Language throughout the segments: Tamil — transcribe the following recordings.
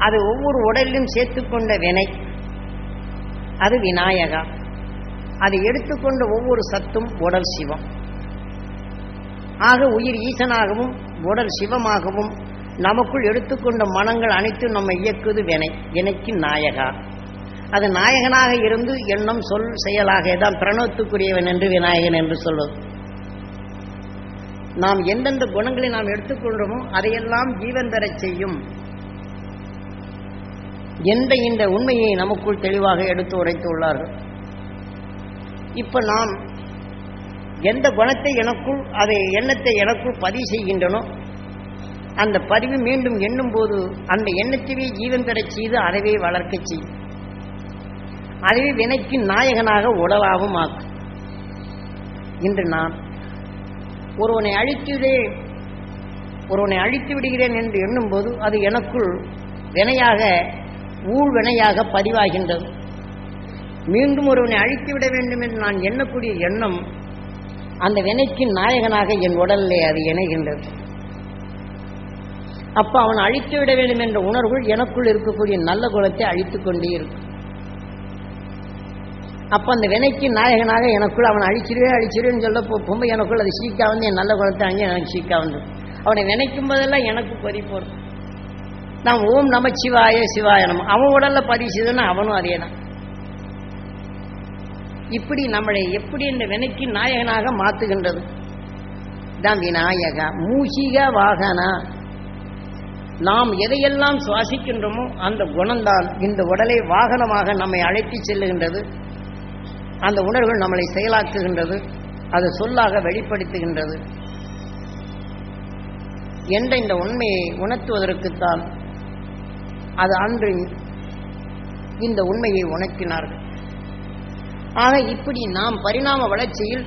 அது ஒவ்வொரு உடலிலும் சேர்த்துக்கொண்ட வினை. அது விநாயகா. அது எடுத்துக்கொண்ட ஒவ்வொரு சத்தும் உடல் சிவம். ஆக உயிர் ஈசனாகவும் உடல் சிவமாகவும் நமக்குள் எடுத்துக்கொண்ட மனங்கள் அனைத்தும் நம்ம இயக்குது வினை. வினைக்கு நாயகா. அது நாயகனாக இருந்து எண்ணம் சொல் செயலாக தான் பிரணவத்துக்குரியவன் என்று விநாயகன் என்று சொல்வது. நாம் எந்தெந்த குணங்களை நாம் எடுத்துக்கொள்கிறோமோ அதையெல்லாம் ஜீவன் பெறச் செய்யும் என்ற இந்த உண்மையை நமக்குள் தெளிவாக எடுத்து உரைத்துள்ளார்கள் இப்ப நாம் எந்த குணத்தை எனக்குள் அதை எண்ணத்தை எனக்குள் பதிவு செய்கின்றனோ அந்த பதிவு மீண்டும் எண்ணும் போது அந்த எண்ணத்தையே ஜீவன் பெறச் செய்து அறவே வளர்க்கச் செய்யும். அதுவே வினைக்கு நாயகனாக உடலாகவும் ஆக்கும். இன்று நான் ஒருவனை அழித்துவிடே ஒருவனை அழித்து விடுகிறேன் என்று எண்ணும்போது அது எனக்குள் வினையாக ஊழ் வினையாக பதிவாகின்றது. மீண்டும் ஒருவனை அழித்து விட வேண்டும் என்று நான் எண்ணக்கூடிய எண்ணம் அந்த வினைக்கு நாயகனாக என் உடலிலே அது இணைகின்றது. அப்ப அவன் அழித்து விட வேண்டும் என்ற உணர்வுகள் எனக்குள் இருக்கக்கூடிய நல்ல குணத்தை அழித்துக் கொண்டே இருக்கும். அப்ப அந்த வினைக்கு நாயகனாக எனக்குள் அவன் அழிச்சிருவே அழிச்சிருவேன்னு சொல்ல போகும்போது எனக்குள் அது சீக்கா வந்து என் நல்ல குணத்தை அங்கே எனக்கு சீக்கா வந்து. அவனை நினைக்கும் போதெல்லாம் எனக்கு பறி போடும். நான் ஓம் நம சிவாய சிவாய அவன் உடல்ல பதிச்சதுன்னா அவனும் அதே தான் இப்படி நம்மளை எப்படி இந்த வினைக்கு நாயகனாக மாத்துகின்றது? தான் விநாயகா மூஷிக வாகனா. நாம் எதையெல்லாம் சுவாசிக்கின்றோமோ அந்த குணம்தான் இந்த உடலை வாகனமாக நம்மை அழைத்து செல்லுகின்றது. அந்த உணர்வுகள் நம்மளை செயலாக்குகின்றது அது சொல்லாக வெளிப்படுத்துகின்றது. என்ற இந்த உண்மையை உணர்த்துவதற்குத்தான் அது அன்று இந்த உண்மையை உணர்த்தினார்கள். ஆக இப்படி நாம் பரிணாம வளர்ச்சியில்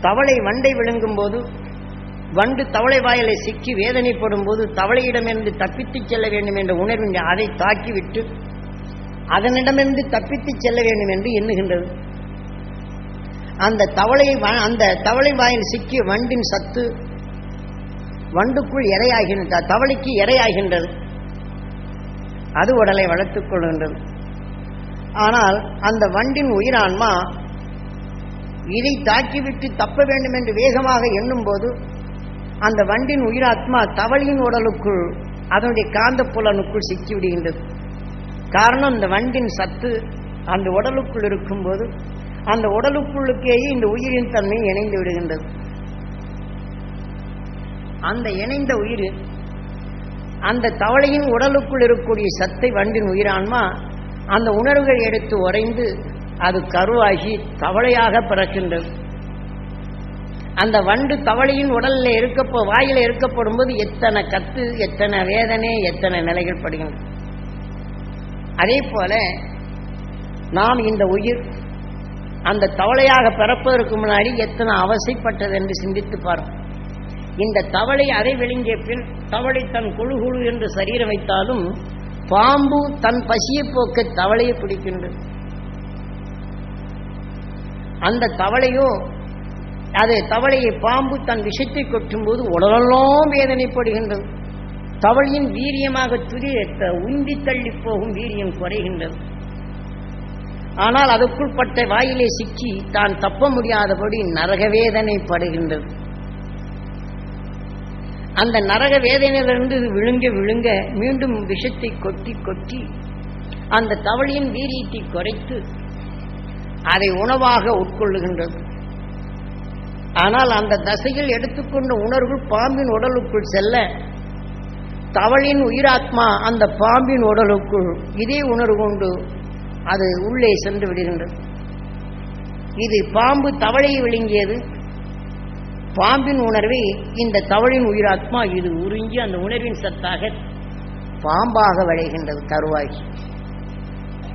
தவளை வண்டை விழுங்கும் போது வண்டு தவளை வாயிலை சிக்கி வேதனைப்படும் போது தவளையிடமிருந்து தப்பித்துச் செல்ல வேண்டும் என்ற உணர்வின் அதை தாக்கிவிட்டு அதனிடமிருந்து தப்பித்துச் செல்ல வேண்டும் என்று எண்ணுகின்றது. அந்த தவளை அந்த தவளை வாயில் சிக்கிய வண்டின் சத்து வண்டுக்குள் இரையாகின்ற தவளைக்கு இரையாகின்றது. அது உடலை வளர்த்துக் கொள்கின்றது. ஆனால் அந்த வண்டின் உயிரான்மா இதை தாக்கிவிட்டு தப்ப வேண்டும் என்று வேகமாக எண்ணும்போது அந்த வண்டின் உயிராத்மா தவளையின் உடலுக்குள் அதனுடைய காந்த புலனுக்குள் சிக்கி விடுகின்றது காரணம் இந்த வண்டின் சத்து அந்த உடலுக்குள் இருக்கும்போது அந்த உடலுக்குள்ளுக்கேயே இந்த உயிரின் தன்மை இணைந்து விடுகின்றது. அந்த இணைந்த உயிர் அந்த தவளையின் உடலுக்குள் இருக்கக்கூடிய சத்தை வண்டின் உயிரான்மா அந்த உணர்வுகள் எடுத்து உறைந்து அது கருவாகி தவளையாக பிறக்கின்றது. அந்த வண்டு தவளையின் உடலில் இருக்கப்போ வாயில இருக்கப்படும் போது எத்தனை கத்து எத்தனை வேதனை எத்தனை நிலைகள் படுகின்றன. அதே போல நாம் இந்த உயிர் அந்த தவளையாக பிறப்பதற்கு முன்னாடி எத்தனை அவசைப்பட்டது என்று சிந்தித்து பாருங்கள் இந்த தவளை அதை விழுங்கிய பின் தவளை தன் குழு குழு என்று சரீரம் வைத்தாலும் பாம்பு தன் பசியை போக்க தவளையை பிடிக்கின்றது. அந்த தவளையோ அது தவளையை பாம்பு தன் விஷத்தை கொட்டும் போது உடலெல்லாம் வேதனைப்படுகின்றது. தவளையின் வீரியமாக துதி உந்தி தள்ளி போகும் வீரியம் குறைகின்றது. ஆனால் அதுக்குள் பட்ட வாயிலே சிக்கி தான் தப்ப முடியாதபடி நரக வேதனைப்படுகின்றது அந்த நரக வேதனையிலிருந்து இது விழுங்க விழுங்க மீண்டும் விஷத்தை கொட்டி கொட்டி அந்த தவளையின் வீரியத்தை குறைத்து அதை உணவாக உட்கொள்ளுகின்றது. ஆனால் அந்த தசையில் எடுத்துக்கொண்ட உணர்வு பாம்பின் உடலுக்குள் செல்ல தவளின் உயிராத்மா அந்த பாம்பின் உடலுக்குள் இதே உணர்வு கொண்டு அது உள்ளே சென்று விடுகின்றது. இது பாம்பு தவளை விழுங்கியது. பாம்பின் உணர்வை இந்த தவளின் உயிராத்மா. இது உறிஞ்சி அந்த உணர்வின் சத்தாக பாம்பாக விளைகின்றது தருவாய்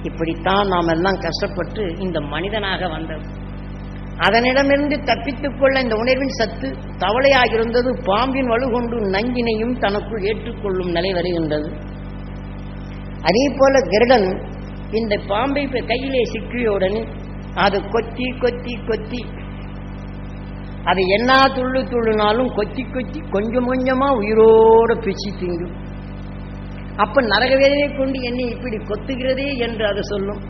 இப்படித்தான் நாம் எல்லாம் கஷ்டப்பட்டு இந்த மனிதனாக வந்தது அதனிடமிருந்து தப்பித்துக் கொள்ள இந்த உணர்வின் சத்து தவளையாக இருந்தது பாம்பின் வலுகொண்டு நஞ்சினையும் தனக்குள் ஏற்றுக்கொள்ளும் நிலை வருகின்றது. அதே போல கிருடன் இந்த பாம்பை இப்ப கையிலே சிக்கியவுடன் அது கொத்தி கொத்தி கொத்தி அது என்ன துள்ளு துள்ளுனாலும் கொத்தி கொத்தி கொஞ்சம் கொஞ்சமா உயிரோட பிச்சு திங்கும். அப்ப நரக வேதனை கொண்டு என்னை இப்படி கொத்துகிறதே என்று அது சொல்லும்.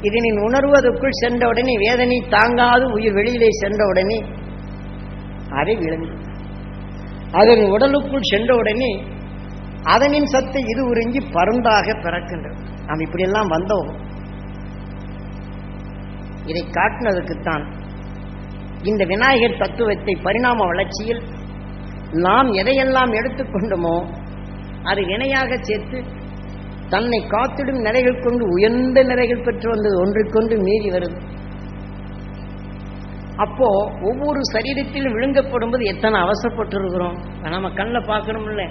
இதனின் உணர்வு அதற்குள் சென்ற உடனே வேதனை தாங்காது உயிர் வெளியிலே சென்ற உடனே அதை விளங்கு. அதன் உடலுக்குள் சென்ற உடனே அதனின் சத்தை இது உறிஞ்சி பருந்தாக பிறக்கின்றது. நாம் இப்படியெல்லாம் வந்தோம். இதை காட்டினதுக்குத்தான் இந்த விநாயகர் தத்துவத்தை பரிணாம வளர்ச்சியில் நாம் எதையெல்லாம் எடுத்துக்கொண்டோமோ அது இணையாக சேர்த்து தன்னை காத்திடும் நிலைகள் கொண்டு உயர்ந்த நிலைகள் பெற்று வந்தது ஒன்றுக்கொண்டு மீறி வருது. அப்போ ஒவ்வொரு சரீரத்திலும் விழுங்கப்படும் போது எத்தனை அவசரப்பட்டிருக்கிறோம்? நம்ம கண்ணில் பார்க்கணும்ல.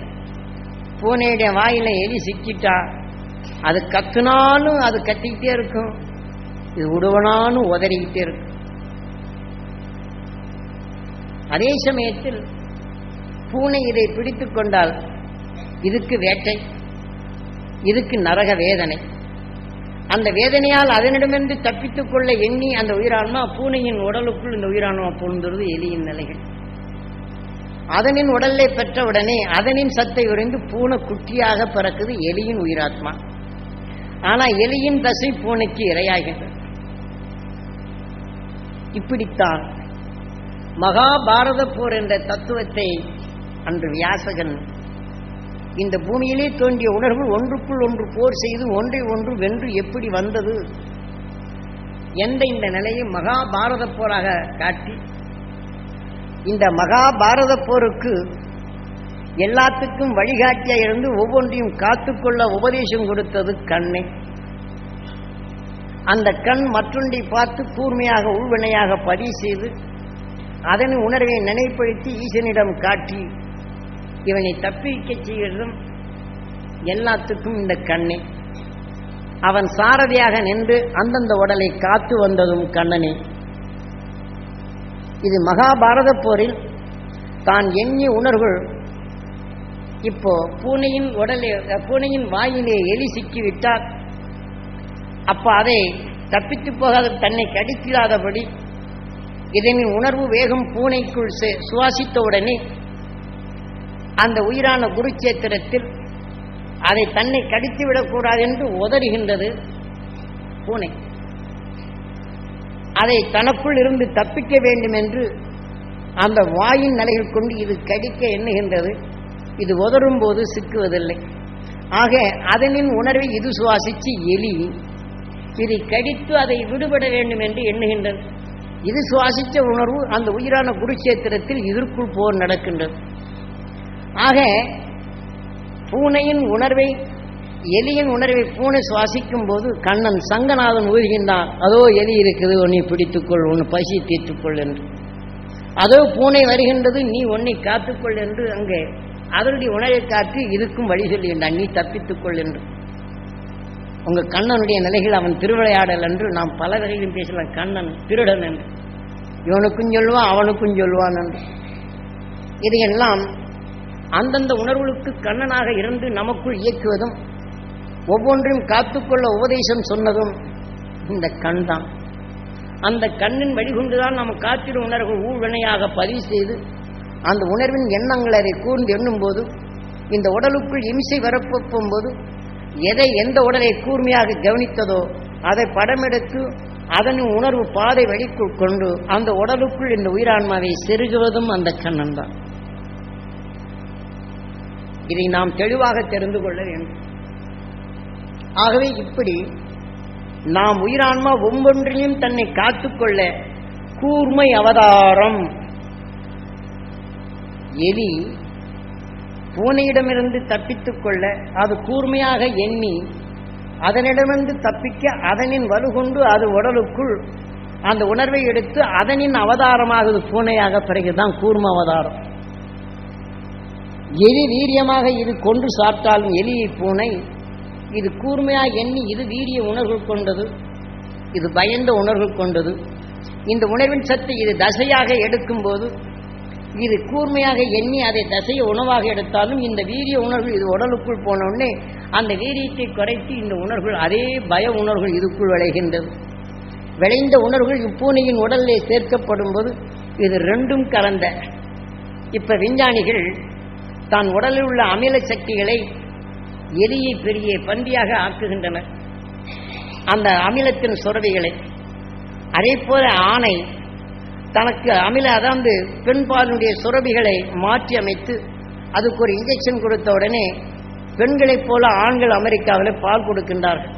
பூனையுடைய வாயில எலி சிக்கிட்டா அது கத்துனாலும் அது கத்திக்கிட்டே இருக்கும். இது உடுவனாலும் உதறிக்கிட்டே இருக்கும். அதே சமயத்தில் பூனை இதை பிடித்துக் கொண்டால் இதுக்கு வேட்டை இதுக்கு நரக வேதனை. அந்த வேதனையால் அதனிடமிருந்து தப்பித்துக் கொள்ள எண்ணி அந்த உயிரான்மா பூனையின் உடலுக்குள் இந்த உயிரான்மா பொழுந்துறது எலியின் நிலைகள். அதனின் உடலை பெற்றவுடனே அதனின் சத்தை உறைந்து பூனை குட்டியாக பிறக்குது எலியின் உயிராத்மா. ஆனா எலியின் தசை பூனைக்கு இரையாகின்றது. இப்படித்தான் மகாபாரத போர் என்ற தத்துவத்தை அன்று வியாசகன் இந்த பூமியிலே தோன்றிய உணர்வு ஒன்றுக்குள் ஒன்று போர் செய்து ஒன்றை ஒன்று வென்று எப்படி வந்தது எந்த இந்த நிலையை மகாபாரத போராக காட்டி இந்த மகாபாரத போருக்கு எல்லாத்துக்கும் வழிகாட்டியாக இருந்து ஒவ்வொன்றையும் காத்துக்கொள்ள உபதேசம் கொடுத்தது கண்ணை. அந்த கண் மற்றொன்றை பார்த்து கூர்மையாக உள்வினையாக பதிவு செய்து அதன் உணர்வை நினைப்படுத்தி ஈசனிடம் காட்டி இவனை தப்பிக்க செய்கிறதும் எல்லாத்துக்கும் இந்த கண்ணே. அவன் சாரதியாக நின்று அந்தந்த உடலை காத்து வந்ததும் கண்ணனே. இது மகாபாரத போரில் தான் எண்ணி உணர்வுகள். இப்போ பூனையின் உடலே பூனையின் வாயிலே எலி சிக்கிவிட்டால் அப்ப அதை தப்பித்து போகாத தன்னை கடித்திடாதபடி இதனின் உணர்வு வேகம் பூனைக்குள் சே- அந்த உயிரான குருச்சேத்திரத்தில் அதை தன்னை கடித்து விடக்கூடாது என்று உதறுகின்றது பூனை. அதை தனக்குள் இருந்து தப்பிக்க வேண்டும் என்று அந்த வாயின் நிலையில் கொண்டு இது கடிக்க எண்ணுகின்றது. இது உதறும் போது சிக்குவதில்லை. ஆக அதனின் உணர்வை இது சுவாசித்து எலி இதை கடித்து அதை விடுபட வேண்டும் என்று எண்ணுகின்றது. இது சுவாசித்த உணர்வு அந்த உயிரான குருச்சேத்திரத்தில் இதற்குள் போர் நடக்கின்றது. ஆக பூனையின் உணர்வை எலியின் உணர்வை பூனை சுவாசிக்கும் போது கண்ணன் சங்கநாதன் ஊதுகின்றான் அதோ எலி இருக்குது உன்னை பிடித்துக்கொள் உன் பசி தீர்த்துக்கொள் என்று. அதோ பூனை வருகின்றது நீ உன்னை காத்துக்கொள் என்று அங்கே அதனுடைய உணவை காத்து இதுக்கும் வழி சொல்லுகின்றான் நீ தப்பித்துக்கொள் என்று. உங்கள் கண்ணனுடைய நிலைகள் அவன் திருவிளையாடல் என்று நாம் பல வகையிலும் பேசலாம். கண்ணன் திருடன் என்று. இவனுக்கும் சொல்லுவான் அவனுக்கும் சொல்லுவான் என்று. இதையெல்லாம் அந்தந்த உணர்வுகளுக்கு கண்ணனாக இருந்து நமக்குள் இயக்குவதும் ஒவ்வொன்றையும் காத்துக்கொள்ள உபதேசம் சொன்னதும் இந்த கண் தான். அந்த கண்ணின் வழிகொண்டுதான் நம்ம காத்திடும் உணர்வு ஊழ்வினையாக பதிவு செய்து அந்த உணர்வின் எண்ணங்களை அதை கூர்ந்து எண்ணும்போது இந்த உடலுக்குள் இம்சை வரப்போகும்போது எதை எந்த உடலை கூர்மையாக கவனித்ததோ அதை படமெடுத்து அதன் உணர்வு பாதை வழிக்குள் கொண்டு அந்த உடலுக்குள் இந்த உயிரான்மாவை செருகுவதும் அந்த கண்ணன் தான் இதை நாம் தெளிவாக தெரிந்து கொள்ள வேண்டும். ஆகவே இப்படி நாம் உயிரான்மா ஒவ்வொன்றையும் தன்னை காத்துக்கொள்ள கூர்மை அவதாரம். எலி பூனையிடமிருந்து தப்பித்துக் கொள்ள அது கூர்மையாக எண்ணி அதனிடமிருந்து தப்பிக்க அதனின் வலுகொண்டு அது உடலுக்குள் அந்த உணர்வை எடுத்து அதனின் அவதாரமாக பூனையாக பிறகுதான் கூர்ம அவதாரம். எலி வீரியமாக இது கொன்று சாப்பிட்டாலும் எலியை பூனை இது கூர்மையாக எண்ணி இது வீரிய உணர்வு கொண்டது இது பயந்த உணர்வு கொண்டது. இந்த உணர்வின் சத்து இது தசையாக எடுக்கும்போது இது கூர்மையாக எண்ணி அதை தசையை உணவாக எடுத்தாலும் இந்த வீரிய உணர்வு இது உடலுக்குள் போன அந்த வீரியத்தை குறைத்து இந்த உணர்வுகள் அதே பய உணர்வுகள் இதுக்குள் விளைகின்றது. விளைந்த உணர்வுகள் இப்பூனையின் உடலிலே சேர்க்கப்படும் போது இது ரெண்டும் கலந்த. இப்ப விஞ்ஞானிகள் தான் உடலில் உள்ள அமில சக்திகளை எலியை பெரிய பந்தியாக ஆக்குகின்றனர். அந்த அமிலத்தின் சுரவிகளை. அதே போல ஆணை தனக்கு அமில அதாவது பெண்பாலுடைய சுரபிகளை மாற்றி அமைத்து அதுக்கு ஒரு இன்ஜெக்ஷன் கொடுத்த உடனே பெண்களைப் போல ஆண்கள் அமெரிக்காவில் பால் கொடுக்கின்றார்கள்.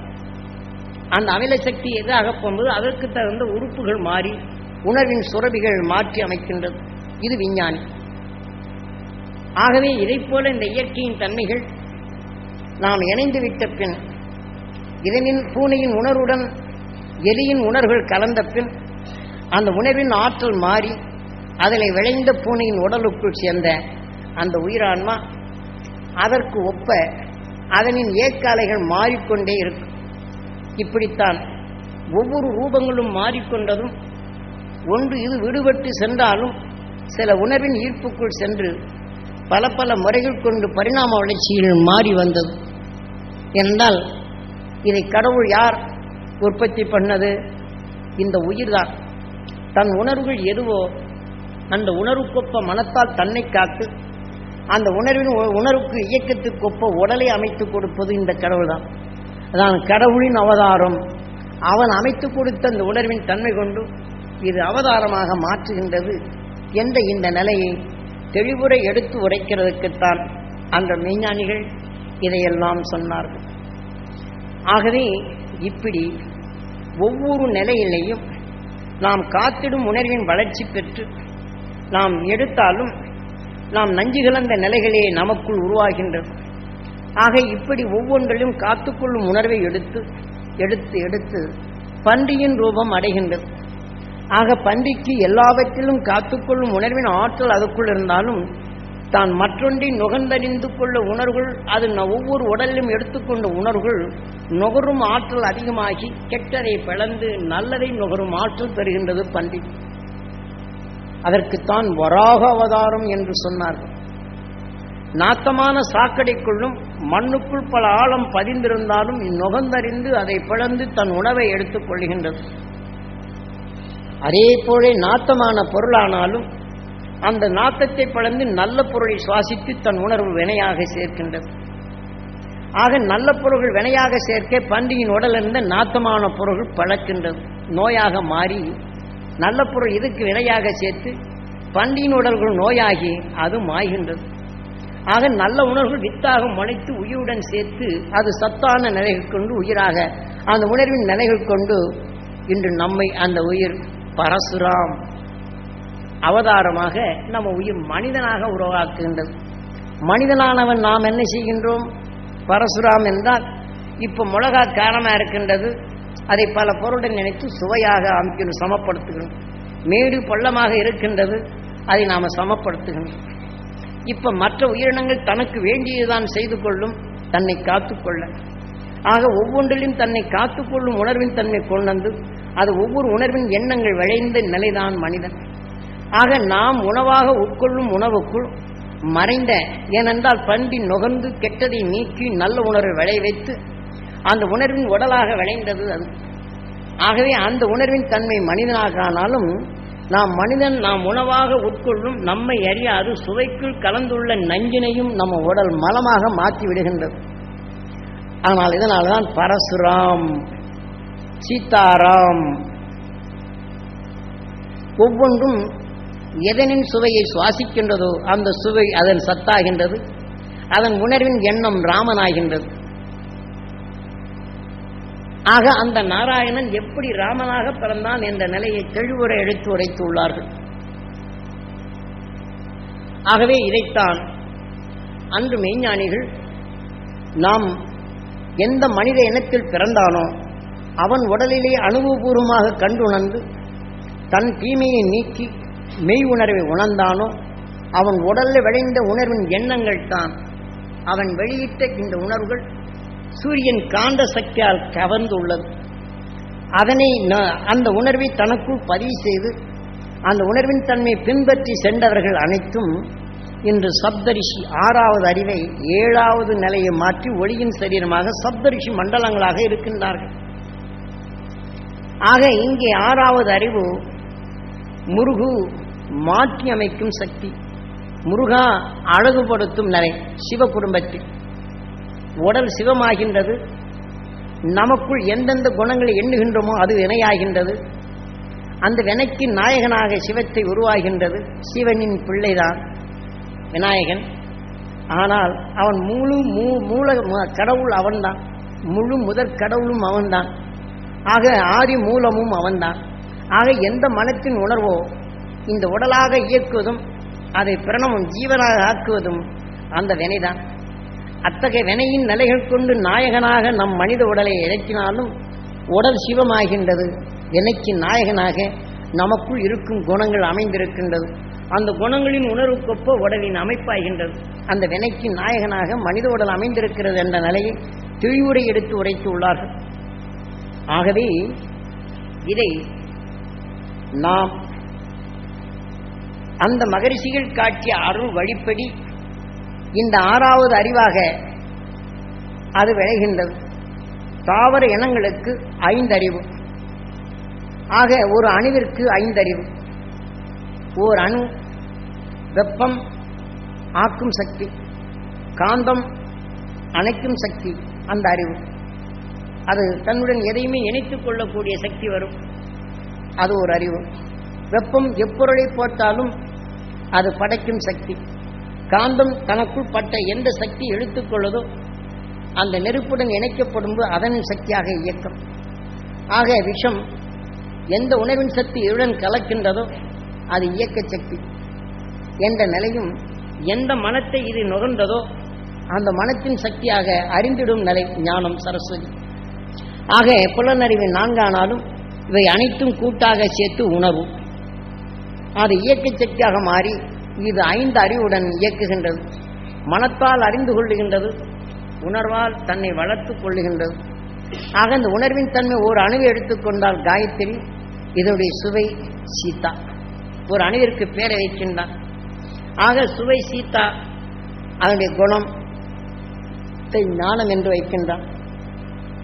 அந்த அமில சக்தி எது போகும்போது அதற்கு தகுந்த உறுப்புகள் மாறி உணர்வின் சுரபிகள் மாற்றி அமைக்கின்றது. இது விஞ்ஞானி. ஆகவே இதைப் போல இந்த இயற்கையின் தன்மைகள் நாம் இணைந்து விட்ட பின் இதனின் பூனையின் உணர்வுடன் எலியின் உணர்வுகள் கலந்த பின் அந்த உணர்வின் ஆற்றல் மாறி அதனை விளைந்த பூனையின் உடலுக்குள் சேர்ந்த அந்த உயிரான்மா அதற்கு ஒப்ப அதனின் ஏக்காலைகள் மாறிக்கொண்டே இருக்கும் இப்படித்தான் ஒவ்வொரு ரூபங்களும் மாறிக்கொண்டதும் ஒன்று இது விடுபட்டு சென்றாலும் சில உணர்வின் ஈர்ப்புக்குள் சென்று பல பல முறைகள் கொண்டு பரிணாம வளர்ச்சியில் மாறி வந்தது. என்றால் இதை கடவுள் யார் உற்பத்தி பண்ணது? இந்த உயிர்தான். தன் உணர்வுகள் எதுவோ அந்த உணர்வுக்கொப்ப மனத்தால் தன்னை காத்து அந்த உணர்வின் உணர்வுக்கு உணர்வுக்கு இயக்கத்துக்கொப்ப உடலை அமைத்து கொடுப்பது இந்த கடவுள் தான் அதான் கடவுளின் அவதாரம். அவன் அமைத்து கொடுத்த அந்த உணர்வின் தன்மை கொண்டு இது அவதாரமாக மாற்றுகின்றது. என்ற இந்த நிலையை தெளிவுரை எடுத்து உரைக்கிறதுக்குத்தான் அந்த மெய்ஞானிகள் இதையெல்லாம் சொன்னார்கள். ஆகவே இப்படி ஒவ்வொரு நிலையிலையும் நாம் காத்திடும் உணர்வின் வளர்ச்சி பெற்று நாம் எடுத்தாலும் நாம் நஞ்சு கலந்த நிலைகளே நமக்குள் உருவாகின்றது. ஆக இப்படி ஒவ்வொன்றிலும் காத்துக்கொள்ளும் உணர்வை எடுத்து எடுத்து எடுத்து பன்றியின் ரூபம் அடைகின்றது. ஆக பன்றிக்கு எல்லாவற்றிலும் காத்துக்கொள்ளும் உணர்வின் ஆற்றல் அதுக்குள் இருந்தாலும் தான் மற்றொன்றை நுகர்ந்தறிந்து கொள்ள உணர்வுகள் அது ஒவ்வொரு உடலிலும் எடுத்துக்கொண்ட உணர்வுகள் நுகரும் ஆற்றல் அதிகமாகி கெட்டதை பிளந்து நல்லதை நுகரும் ஆற்றல் பெறுகின்றது பன்றி. அதற்குத்தான் வராக அவதாரம் என்று சொன்னார்கள் நாத்தமான சாக்கடைக்குள்ளும் மண்ணுக்குள் பல ஆழம் பதிந்திருந்தாலும் நுகர்ந்தறிந்து அதை பிளந்து தன் உணவை எடுத்துக் கொள்கின்றது. அதே போல நாத்தமான பொருளானாலும் அந்த நாத்தத்தை பிளந்து நல்ல பொருளை சுவாசித்து தன் உணர்வு வினையாக சேர்க்கின்றது. ஆக நல்ல பொருள்கள் வினையாக சேர்க்க பன்றியின் உடலிருந்த நாத்தமான பொருள்கள் பழக்கின்றது நோயாக மாறி நல்ல பொருள் இதுக்கு வினையாக சேர்த்து பன்றியின் உடல்கள் நோயாகி அது மாய்கின்றது. ஆக நல்ல உணர்வுகள் வித்தாக முளைத்து உயிருடன் சேர்த்து அது சத்தான நிலைகள் கொண்டு உயிராக அந்த உணர்வின் நிலைகள் கொண்டு இன்று நம்மை அந்த உயிர் பரசுராம் அவதாரமாக நம்ம உயிர் மனிதனாக உருவாக்குகின்றது. மனிதனானவன் நாம் என்ன செய்கின்றோம்? பரசுராம் என்றால் இப்போ மிளகா காரமாக இருக்கின்றது. அதை பல பொருளுடன் நினைத்து சுவையாக அமைக்கணும் சமப்படுத்துகிறோம். மேடு பள்ளமாக இருக்கின்றது அதை நாம் சமப்படுத்துகிறோம். இப்ப மற்ற உயிரினங்கள் தனக்கு வேண்டியதுதான் செய்து கொள்ளும் தன்னை காத்துக்கொள்ள ஆக ஒவ்வொன்றிலும் தன்னை காத்துக்கொள்ளும் உணர்வின் தன்மை கொண்டு அது ஒவ்வொரு உணர்வின் எண்ணங்கள் விளைந்த நிலைதான் மனிதன். ஆக நாம் உணவாக உட்கொள்ளும் உணவுக்குள் மறைந்த ஏனென்றால் பண்பின் நுகர்ந்து கெட்டதை நீக்கி நல்ல உணர்வை விளைவித்து அந்த உணர்வின் உடலாக விளைந்தது அது. ஆகவே அந்த உணர்வின் தன்மை மனிதனாக ஆனாலும் நாம் மனிதன் நாம் உணவாக உட்கொள்ளும் நம்மை அறியாது சுவைக்குள் கலந்துள்ள நஞ்சினையும் நம்ம உடல் மலமாக மாற்றி விடுகின்றது. ஆனால் இதனால்தான் பரசுராம் சீதாராம் ஒவ்வொன்றும் எதனின் சுவையை சுவாசிக்கின்றதோ அந்த சுவை அதன் சத்தாகின்றது. அதன் உணர்வின் எண்ணம் ராமனாகின்றது. ஆக அந்த நாராயணன் எப்படி ராமனாக பிறந்தான் என்ற நிலையை தெளிவுரை எடுத்து உரைத்துள்ளார்கள் ஆகவே இதைத்தான் அன்று மெய்ஞானிகள் நாம் எந்த மனித இனத்தில் பிறந்தானோ அவன் உடலிலே அனுபவபூர்வமாக கண்டுணர்ந்து தன் தீமையை நீக்கி மெய் உணர்வை உணர்ந்தானோ அவன் உடலில் விளைந்த உணர்வின் எண்ணங்கள் தான் அவன் வெளியிட்ட இந்த உணர்வுகள் சூரியன் காந்த சக்தியால் கவர்ந்துள்ளது. அதனை ந- அந்த உணர்வை தனக்குள் பதிவு செய்து அந்த உணர்வின் தன்மை பின்பற்றி சென்றவர்கள் அனைத்தும் இன்று சப்தரிஷி ஆறாவது அறிவை ஏழாவது நிலையை மாற்றி ஒளியின் சரீரமாக சப்தரிஷி மண்டலங்களாக இருக்கின்றார்கள். ஆக இங்கே ஆறாவது அறிவு முருகு மாற்றி அமைக்கும் சக்தி. முருகா அழகுபடுத்தும் நிலை சிவ குடும்பத்தில். உடல் சிவமாகின்றது. நமக்குள் எந்தெந்த குணங்களை எண்ணுகின்றோமோ அது வினையாகின்றது. அந்த வினைக்கு நாயகனாக சிவத்தை உருவாகின்றது. சிவனின் பிள்ளைதான் விநாயகன். ஆனால் அவன் முழு மூ மூல கடவுள் அவன்தான். முழு முதற் கடவுளும் அவன்தான். ஆக ஆதி மூலமும் அவன்தான். ஆக எந்த மனத்தின் உணர்வோ இந்த உடலாக இயக்குவதும் அதை பிரணவம் ஜீவனாக ஆக்குவதும் அந்த வினைதான். அத்தகைய வினையின் நிலைகள் கொண்டு நாயகனாக நம் மனித உடலை இழக்கினாலும் உடல் சிவமாகின்றது. வினைக்கு நாயகனாக நமக்குள் இருக்கும் குணங்கள் அமைந்திருக்கின்றது. அந்த குணங்களின் உணர்வுக்கொப்ப உடலின் அமைப்பாகின்றது. அந்த வினைக்கு நாயகனாக மனித உடல் அமைந்திருக்கிறது என்ற நிலையை தெளிவுரை எடுத்து உரைத்துள்ளார்கள் ஆகவே இதை நாம் அந்த மகரிஷிகள் காட்டிய அருள் வழிப்படி இந்த ஆறாவது அறிவாக அது விளைகின்றது. தாவர இனங்களுக்கு ஐந்தறிவு. ஆக ஒரு அணுவிற்கு ஐந்தறிவு. ஓர் அணு வெப்பம் ஆக்கும் சக்தி காந்தம் அணைக்கும் சக்தி அந்த அறிவு. அது தன்னுடன் எதையுமே இணைத்துக் கொள்ளக்கூடிய சக்தி வரும். அது ஒரு அறிவு. வெப்பம் எப்பொருளை போட்டாலும் அது படைக்கும் சக்தி. காந்தம் தனக்குள் பட்ட எந்த சக்தி எழுத்துக்கொள்ளதோ அந்த நெருப்புடன் இணைக்கப்படும் அதன் சக்தியாக இயக்கம். ஆக விஷம் எந்த உணவின் சக்தி எழுடன் கலக்கின்றதோ அது இயக்க சக்தி. என்ற நிலையும் எந்த மனத்தை இது நுகர்ந்ததோ அந்த மனத்தின் சக்தியாக அறிந்திடும் நிலை ஞானம் சரஸ்வதி. ஆக புலனறிவின் நான்கானாலும் இவை அனைத்தும் கூட்டாக சேர்த்து உணர்வு அது இயக்க சக்தியாக மாறி இது ஐந்து அறிவுடன் இயக்குகின்றது. மனத்தால் அறிந்து கொள்ளுகின்றது. உணர்வால் தன்னை வளர்த்துக் கொள்ளுகின்றது. ஆக இந்த உணர்வின் தன்மை ஒரு அணுவை எடுத்துக்கொண்டால் காயத்ரி இதனுடைய சுவை சீதா. ஒரு அணுவிற்கு பேரை வைக்கின்றான். ஆக சுவை சீதா அதனுடைய குணம் ஞானம் என்று வைக்கின்றான்.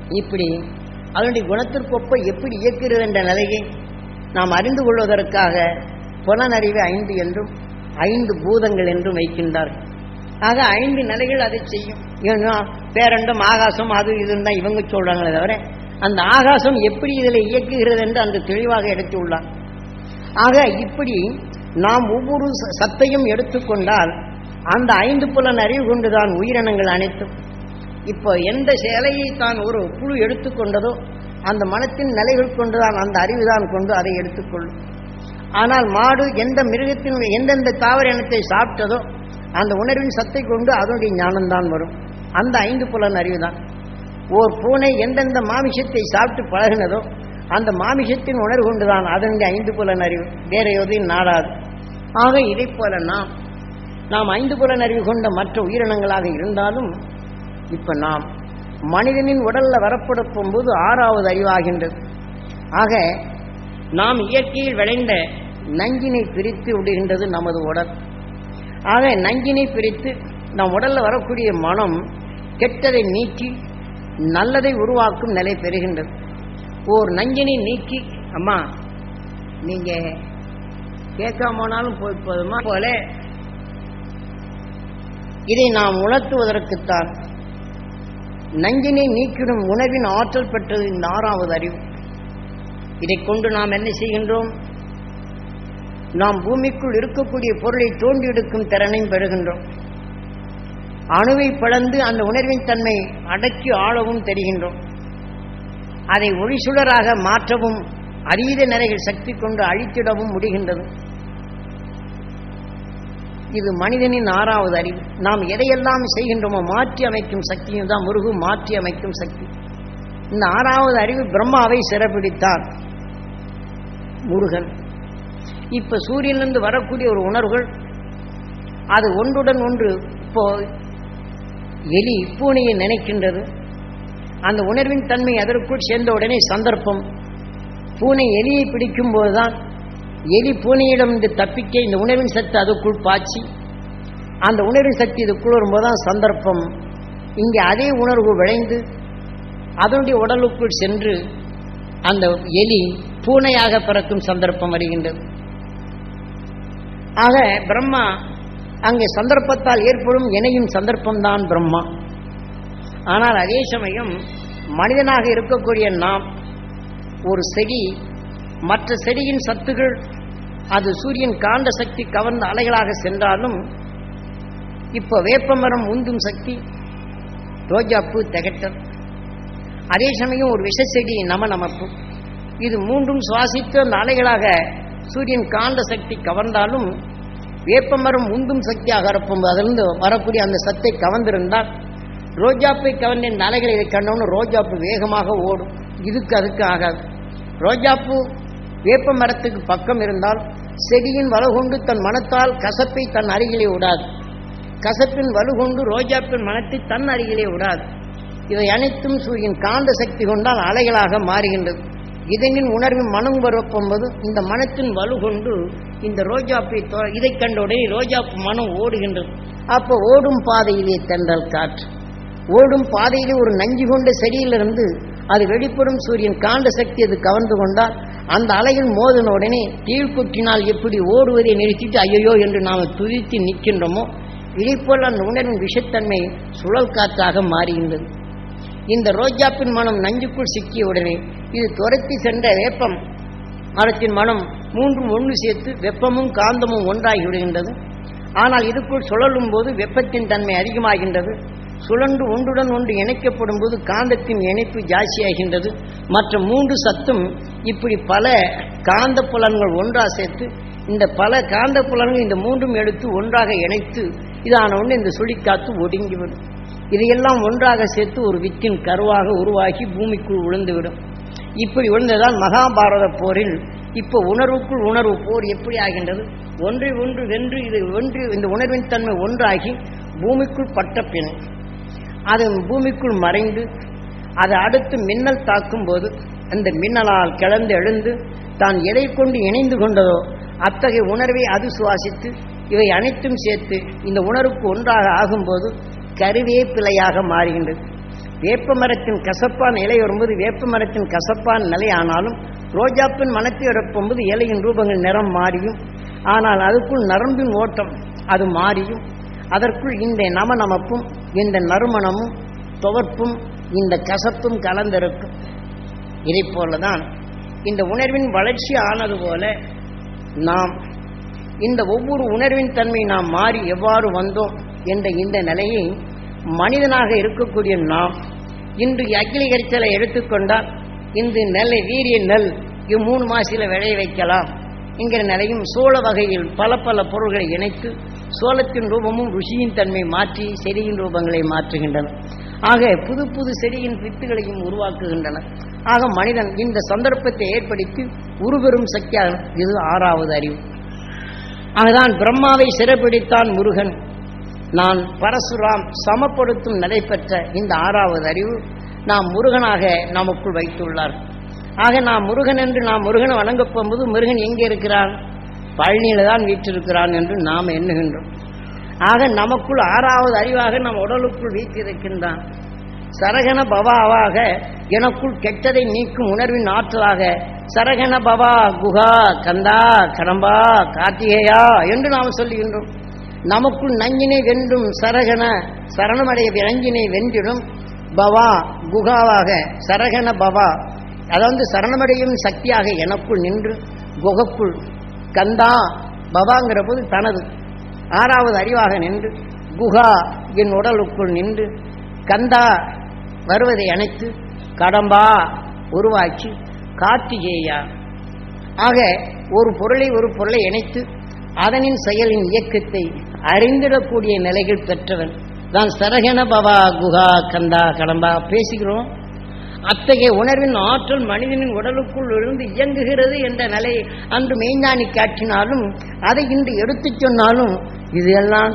இப்படி அதனுடைய குணத்திற்கொப்ப எப்படி இயக்கிறது என்ற நிலையை நாம் அறிந்து கொள்வதற்காக புலனறிவு ஐந்து என்றும் ஐந்து பூதங்கள் என்றும் வைக்கின்றார்கள் ஆக ஐந்து நிலைகள் அதை செய்யும். ஏன்னா பேரண்டம் ஆகாசம் அது இதுன்னு தான் இவங்க சொல்றாங்களே தவிர அந்த ஆகாசம் எப்படி இதில் இயக்குகிறது என்று அந்த தெளிவாக எடுத்துள்ளார் ஆக இப்படி நாம் ஒவ்வொரு சத்தையும் எடுத்துக்கொண்டால் அந்த ஐந்து புலன் அறிவு கொண்டுதான் உயிரினங்கள் அனைத்தும். இப்போ எந்த செயலையை தான் ஒரு புழு எடுத்துக்கொண்டதோ அந்த மனத்தின் நிலைகள் கொண்டுதான் அந்த அறிவுதான் கொண்டு அதை எடுத்துக்கொள்ளும் ஆனால் மாடு எந்த மிருகத்தின் எந்தெந்த தாவர இனத்தை சாப்பிட்டதோ அந்த உணர்வின் சத்தை கொண்டு அதனுடைய ஞானம்தான் வரும். அந்த ஐந்து புலன் அறிவு தான் ஓர் பூனை எந்தெந்த மாமிசத்தை சாப்பிட்டு பழகினதோ அந்த மாமிசத்தின் உணர்வு கொண்டுதான் அதனுடைய ஐந்து புலன் அறிவு. வேற எதையும் நாடாது. ஆக இதை போல நாம் நாம் ஐந்து புலன் அறிவு கொண்ட மற்ற உயிரினங்களாக இருந்தாலும் இப்ப நாம் மனிதனின் உடல்ல வரப்படுத்தும் போது ஆறாவது அறிவாகின்றது ஆக நாம் இயற்கையில் விளைந்த நஞ்சினை பிரித்து விடுகின்றது நமது உடல். ஆக நஞ்சினை பிரித்து நம் உடலில் வரக்கூடிய மனம் கெட்டதை நீக்கி நல்லதை உருவாக்கும் நிலை பெறுகின்றது. ஓர் நஞ்சினை நீக்கி அம்மா நீங்க கேட்காம போனாலும் போய் போதுமா? போல. இதை நாம் உணர்த்துவதற்குத்தான் நஞ்சினை நீக்கிடும் உணவின் ஆற்றல் பெற்றது இந்த ஆறாவது அறிவு. இதைக் கொண்டு நாம் என்ன செய்கின்றோம்? நாம் பூமிக்குள் இருக்கக்கூடிய பொருளை தோண்டி எடுக்கும் திறனையும் பெறுகின்றோம். அணுவை பிளந்து அந்த உணர்வின் தன்மை அடக்கி ஆளவும் தெரிகின்றோம். அதை ஒளிசுடராக மாற்றவும் அரியத நிறைகள் சக்தி கொண்டு அழித்திடவும் முடிகின்றது. இது மனிதனின் ஆறாவது அறிவு. நாம் எதையெல்லாம் செய்கின்றோமோ மாற்றி அமைக்கும் சக்தியும் தான் முருகு மாற்றி அமைக்கும் சக்தி. இந்த ஆறாவது அறிவு பிரம்மாவை சிறப்பிடித்தார். முருகன். இப்ப சூரியனிலிருந்து வரக்கூடிய ஒரு உணர்வுகள் அது ஒன்றுடன் ஒன்று இப்போ எலி பூனையை நினைக்கின்றது. அந்த உணர்வின் தன்மை அதற்குள் சேர்ந்த உடனே சந்தர்ப்பம். பூனை எலியை பிடிக்கும் போதுதான் எலி பூனையிடம் இந்த தப்பிக்க இந்த உணர்வின் சக்தி அதுக்குள் பாய்ச்சி அந்த உணர்வின் சக்தி இதுக்குள் வரும்போதுதான் சந்தர்ப்பம். இங்கே அதே உணர்வு விளைந்து அதனுடைய உடலுக்குள் சென்று அந்த எலி பூனையாக பிறக்கும் சந்தர்ப்பம் வருகின்றது. ஆக பிரம்மா அங்கே சந்தர்ப்பத்தால் ஏற்படும் இணையும் சந்தர்ப்பம்தான் பிரம்மா. ஆனால் அதே சமயம் மனிதனாக இருக்கக்கூடிய நாம் ஒரு செடி மற்ற செடியின் சத்துகள் அது சூரியன் காந்த சக்தி கவர்ந்த அலைகளாக சென்றாலும் இப்போ வேப்பமரம் உந்தும் சக்தி ரோஜாப்பூ திகட்டல் அதே சமயம் ஒரு விஷ செடி நம நமப்பு. இது மூன்றும் சுவாசித்து அந்த அலைகளாக சூரியன் காந்த சக்தி கவர்ந்தாலும் வேப்பமரம் உந்தும் சக்தியாக இருப்போம் அதிலிருந்து வரக்கூடிய அந்த சத்தை கவர்ந்திருந்தால் ரோஜாப்பை கவர்ந்த இந்த அலைகளை இதை கண்டவுடனே ரோஜாப்பு வேகமாக ஓடும். இதுக்கு அதுக்கு ஆகாது. ரோஜாப்பூ வேப்ப மரத்துக்கு பக்கம் இருந்தால் செடியின் வலுகொண்டு தன் மனத்தால் கசப்பை தன் அருகிலே விடாது. கசப்பின் வலுகொண்டு ரோஜாப்பின் மனத்தை தன் அருகிலே விடாது. இவை அனைத்தும் சூரியன் காந்த சக்தி கொண்டால் அலைகளாக மாறுகின்றது. இதனின் உணர்வின் மனம் வரப்போது இந்த மனத்தின் வலு கொண்டு இந்த ரோஜாப்பை தொ- இதை கண்ட உடனே ரோஜாப்பு மனம் ஓடுகின்றது. அப்போ ஓடும் பாதையிலே தென்றல் காற்று. ஓடும் பாதையிலே ஒரு நஞ்சு கொண்ட செடியிலிருந்து அது வெளிப்படும் சூரியன் காண்ட சக்தி அது கவர்ந்து கொண்டால் அந்த அலையில் மோதின உடனே கீழ்குற்றினால் எப்படி ஓடுவதை நிறுத்திட்டு ஐயோ என்று நாம் துதித்து நிற்கின்றோமோ இதைப்போல் அந்த உணர்வின் விஷத்தன்மை சுழல் காற்றாக மாறுகின்றது. இந்த ரோஜாப்பின் மனம் நஞ்சுக்குள் சிக்கிய உடனே இது துரத்தி சென்ற வேப்பம். மரத்தின் மனம் மூன்றும் ஒன்று சேர்த்து வெப்பமும் காந்தமும் ஒன்றாகி விடுகின்றது. ஆனால் இதுக்குள் சுழலும் போது வெப்பத்தின் தன்மை அதிகமாகின்றது. சுழன்று ஒன்றுடன் ஒன்று இணைக்கப்படும் போது காந்தத்தின் இணைப்பு ஜாஸ்தியாகின்றது. மற்ற மூன்று சத்தும் இப்படி பல காந்த புலன்கள் ஒன்றாக சேர்த்து இந்த பல காந்த புலன்கள் இந்த மூன்றும் எடுத்து ஒன்றாக இணைத்து இதான ஒன்று இந்த சுழிக்காத்து ஒடுங்கிவிடும் இதையெல்லாம் ஒன்றாக சேர்த்து ஒரு வித்தின் கருவாக உருவாகி பூமிக்குள் விழுந்துவிடும் இப்படி விழுந்ததால் மகாபாரத போரில். இப்போ உணர்வுக்குள் உணர்வு போர் எப்படி ஆகின்றது? ஒன்றை ஒன்று வென்று இது ஒன்று இந்த உணர்வின் தன்மை ஒன்றாகி பூமிக்குள் பட்ட பின் அது பூமிக்குள் மறைந்து அதை அடுத்து மின்னல் தாக்கும் போது அந்த மின்னலால் கிளந்து எழுந்து தான் எதை கொண்டு இணைந்து கொண்டதோ அத்தகைய உணர்வை அது சுவாசித்து இவை அனைத்தும் சேர்த்து இந்த உணர்வுக்கு ஒன்றாக ஆகும்போது கருவே பிழையாக மாறுகின்றது. வேப்ப மரத்தின் கசப்பான் இலை வரும்போது வேப்ப மரத்தின் கசப்பான் நிலை ஆனாலும் ரோஜாப்பின் மனத்தை எடுக்கும்போது இலையின் ரூபங்கள் நிறம் மாறியும். ஆனால் அதுக்குள் நரம்பின் ஓட்டம் அது மாறியும். அதற்குள் இந்த நமநமப்பும் இந்த நறுமணமும் துவர்ப்பும் இந்த கசப்பும் கலந்திருக்கும். இதை போலதான் இந்த உணர்வின் வளர்ச்சி ஆனது போல நாம் இந்த ஒவ்வொரு உணர்வின் தன்மை நாம் மாறி எவ்வாறு வந்தோம் என்ற இந்த நிலையை மனிதனாக இருக்கக்கூடிய நாம் இன்று அக்னிகரிச்சலை எடுத்துக்கொண்டால் இன்று நெல்லை வீரிய நெல் இம்மூணு மாசில விளைய வைக்கலாம். என்கிற நிலையும் சோள வகையில் பல பல பொருள்களை இணைத்து சோளத்தின் ரூபமும் ருசியின் தன்மை மாற்றி செடியின் ரூபங்களை மாற்றுகின்றன. ஆக புது புது செடியின் வித்துகளையும் உருவாக்குகின்றன. ஆக மனிதன் இந்த சந்தர்ப்பத்தை ஏற்படுத்தி உருபெறும் சக்தியாக இது ஆறாவது அறிவு. அதுதான் பிரம்மாவை சிறப்பிடித்தான் முருகன். நான் பரசுராம் சமப்படுத்தும் நடைபெற்ற இந்த ஆறாவது அறிவு நாம் முருகனாக நமக்குள் வைத்துள்ளார். ஆக நாம் முருகன் என்று நாம் முருகனை வணங்கப் போகும்போது முருகன் எங்கே இருக்கிறான்? பழனியில தான் வீற்றிருக்கிறான் என்று நாம் எண்ணுகின்றோம். ஆக நமக்குள் ஆறாவது அறிவாக நம் உடலுக்குள் வீற்றிருக்கின்றான். சரகண பவாவாக எனக்குள் கெட்டதை நீக்கும் உணர்வின் ஆற்றலாக சரகண பவா குஹா கந்தா கடம்பா கார்த்திகேயா என்று நாம் சொல்லுகின்றோம். நமக்குள் நஞ்சினை வென்றும் சரகண சரணமடைய நஞ்சினை வென்றிடும் பவா குகாவாக சரகண பவா. அதாவது சரணமடையும் சக்தியாக எனக்குள் நின்று குகக்குள் கந்தா பவாங்கிற போது தனது ஆறாவது அறிவாக நின்று குகா என் உடலுக்குள் நின்று கந்தா வருவதை அணைத்து கடம்பா உருவாக்கி கார்த்திகேயா. ஆக ஒரு பொருளை ஒரு பொருளை இணைத்து அதனின் செயலின் இயக்கத்தை அறிந்திடக்கூடிய நிலைகள் பெற்றவன். தான் சரகன பவா குஹா கந்தா கடம்பா பேசுகிறோம். அத்தகைய உணர்வின் ஆற்றல் மனிதனின் உடலுக்குள் இருந்து இயங்குகிறது என்ற நிலை அன்று மெய்ஞானி காட்டினாலும் அதை இன்று எடுத்துச் சொன்னாலும் இது எல்லாம்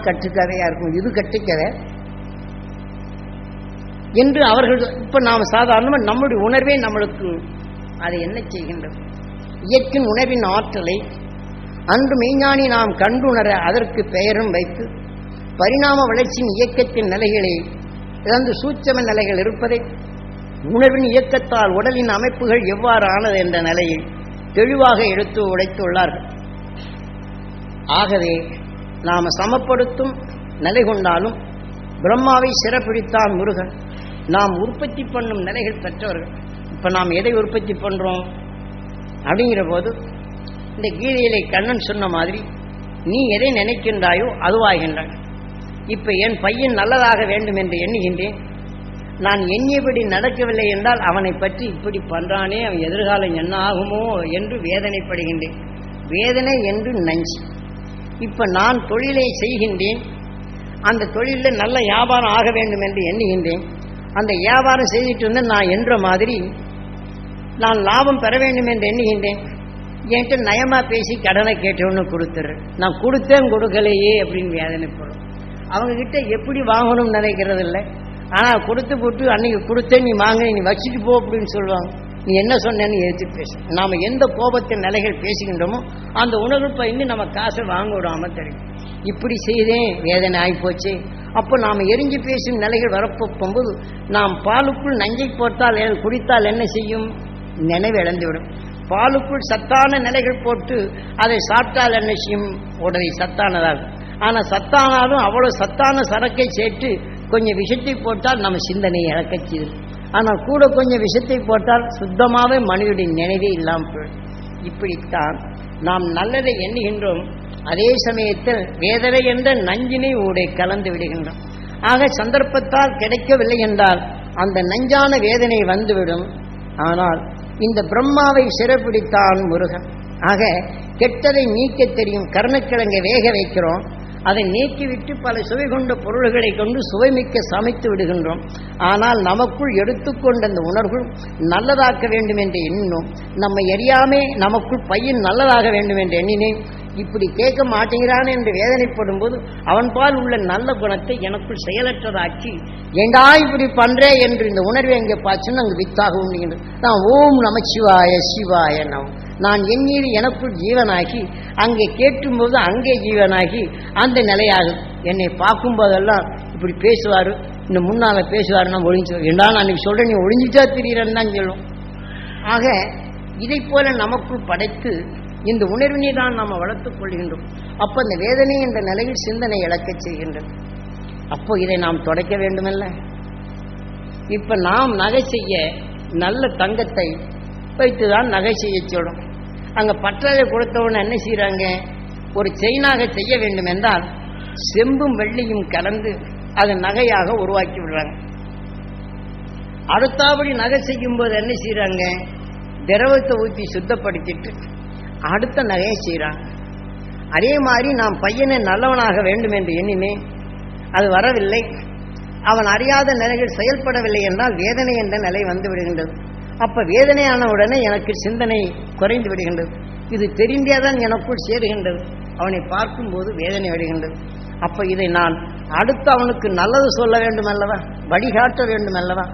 இருக்கும். இது கட்டுக்கதை என்று அவர்கள் இப்ப நாம் சாதாரணமாக நம்முடைய உணர்வே நம்மளுக்கு அதை என்ன செய்கின்றது? இயற்கின் உணர்வின் ஆற்றலை அன்று மெய்ஞானி நாம் கண்டுணர அதற்கு பெயரும் வைத்து பரிணாம வளர்ச்சியின் இயக்கத்தின் நிலைகளை இழந்து சூட்சம நிலைகள் இருப்பதை உணர்வின் இயக்கத்தால் உடலின் அமைப்புகள் எவ்வாறு ஆனது என்ற நிலையை தெளிவாக எடுத்து உடைத்துள்ளார்கள். ஆகவே நாம் சமப்படுத்தும் நிலை கொண்டாலும் பிரம்மாவை சிறப்பிடித்தான் முருகன். நாம் உற்பத்தி பண்ணும் நிலைகள் பெற்றவர்கள் இப்போ நாம் எதை உற்பத்தி பண்ணுறோம் அப்படிங்கிற போது இந்த கீதையிலே கண்ணன் சொன்ன மாதிரி நீ எதை நினைக்கின்றாயோ அதுவாகின்றான். இப்போ என் பையன் நல்லதாக வேண்டும் என்று எண்ணுகின்றேன். நான் எண்ணியபடி நடக்கவில்லை என்றால் அவனை பற்றி இப்படி பண்றானே அவன் எதிர்காலம் என்ன ஆகுமோ என்று வேதனைப்படுகின்றேன். வேதனை என்று நஞ்சு. இப்ப நான் தொழிலை செய்கின்றேன். அந்த தொழிலில் நல்ல வியாபாரம் ஆக வேண்டும் என்று எண்ணுகின்றேன். அந்த வியாபாரம் செய்துட்டு இருந்த நான் என்ற மாதிரி நான் லாபம் பெற வேண்டும் என்று எண்ணுகின்றேன். என்கிட்ட நயமா பேசி கடனை கேட்டவொன்னு கொடுத்துரு. நான் கொடுத்தேன் கொடுக்கலையே அப்படின்னு வேதனைப்படும் அவங்க கிட்ட எப்படி வாங்கணும்னு நினைக்கிறது இல்லை. ஆனா கொடுத்து போட்டு அன்னைக்கு கொடுத்தேன் நீ வாங்க நீ வச்சுட்டு போ அப்படின்னு சொல்லுவாங்க. நீ என்ன சொன்னேன்னு எடுத்து பேசும் நாம எந்த கோபத்தின் நிலைகள் பேசுகின்றோமோ அந்த உணர்வு பயந்து நம்ம காசை வாங்க விடாம தெரியும். இப்படி செய்தேன் வேதனை ஆகிப்போச்சு அப்போ நாம் எரிஞ்சு பேசும் நிலைகள் வரப்போகும்போது நாம் பாலுக்குள் நஞ்சை போட்டால் குடித்தால் என்ன செய்யும்? நினைவு இழந்துவிடும். பாலுக்குள் சத்தான நிலைகள் போட்டு அதை சாப்பிட்டால் என்ன செய்யும்? உடனே சத்தானதாகும். ஆனால் சத்தானாலும் அவ்வளோ சத்தான சரக்கை சேர்த்து கொஞ்சம் விஷத்தை போட்டால் நம்ம சிந்தனையை இழக்கச் செய்யும். ஆனால் கூட கொஞ்சம் விஷத்தை போட்டால் சுத்தமாகவே மனிதனுடைய நினைவே இல்லாமல் போயிடும். இப்படித்தான் நாம் நல்லதை எண்ணுகின்றோம். அதே சமயத்தில் வேதனை என்ற நஞ்சினை ஊடே கலந்து விடுகின்றோம். ஆக சந்தர்ப்பத்தால் கிடைக்கவில்லை என்றால் அந்த நஞ்சான வேதனை வந்துவிடும். ஆனால் இந்த பிரம்மாவை சிறப்பிடித்தான் முருகன். ஆக கெட்டதை நீக்க தெரியும் கருணக்கிழங்கை வேக வைக்கிறோம். அதை நீக்கிவிட்டு பல சுவை கொண்ட பொருள்களை கொண்டு சுவைமிக்க சமைத்து விடுகின்றோம். ஆனால் நமக்குள் எடுத்துக்கொண்ட அந்த உணர்வு நல்லதாக்க வேண்டும் என்று எண்ணினோம். நம்ம எரியாமே நமக்குள் பையன் நல்லதாக வேண்டும் என்று எண்ணினேன். இப்படி கேட்க மாட்டேங்கிறான் என்று வேதனைப்படும் போது அவன் பால் உள்ள நல்ல குணத்தை எனக்குள் செயலற்றதாக்கி ஏண்டா இப்படி பண்றே? என்று இந்த உணர்வை எங்கே பார்த்துன்னு அங்கு வித்தாக உண்டுகின்றது நான் ஓம் நமச்சிவாய சிவாய நம் நான் எண்ணீர் எனக்குள் ஜீவனாகி அங்கே கேட்கும்போது அங்கே ஜீவனாகி அந்த நிலையாகும் என்னை பார்க்கும் போதெல்லாம் இப்படி பேசுவார். இந்த முன்னால் பேசுவார் நான் ஒழிஞ்சு ஏண்டா நான் நீ சொல்கிறேன் நீ ஒழிஞ்சிட்டா திரியறன்னு தான் சொல்லும். ஆக இதை போல நமக்குள் படைத்து இந்த உணர்வினை தான் நாம் வளர்த்துக் கொள்கின்றோம். அப்போ இந்த வேதனை என்ற நிலையில் சிந்தனை இழக்கச் செய்கின்றது. அப்போ இதை நாம் தொடக்க வேண்டுமல்ல? இப்ப நாம் நகை செய்ய நல்ல தங்கத்தை வைத்து தான் நகை செய்ய சொல்லும் அங்க பற்றலை கொடுத்தவன என்ன செய்கிறாங்க ஒரு செயினாக செய்ய வேண்டும் என்றால் செம்பும் வெள்ளியும் கலந்து அதை நகையாக உருவாக்கி விடுறாங்க. அடுத்தபடி நகை செய்யும் போது என்ன செய்கிறாங்க திரவத்தை ஊற்றி சுத்தப்படுத்திட்டு அடுத்த நகையை செய்கிறாங்க அதே மாதிரி நாம் பையனை நல்லவனாக வேண்டும் என்று எண்ணினேன். அது வரவில்லை. அவன் அறியாத நிலைகள் செயல்படவில்லை என்றால் வேதனை என்ற நிலை வந்து விடுகின்றது. அப்ப வேதனையான உடனே எனக்கு சிந்தனை குறைந்து விடுகின்றது. இது தெரிந்தேதான் எனக்குள் சேருகின்றது. அவனை பார்க்கும்போது வேதனை விடுகின்றது அப்ப இதை நான் அடுத்து அவனுக்கு நல்லது சொல்ல வேண்டும் அல்லவா? வழிகாட்ட வேண்டும் அல்லவா?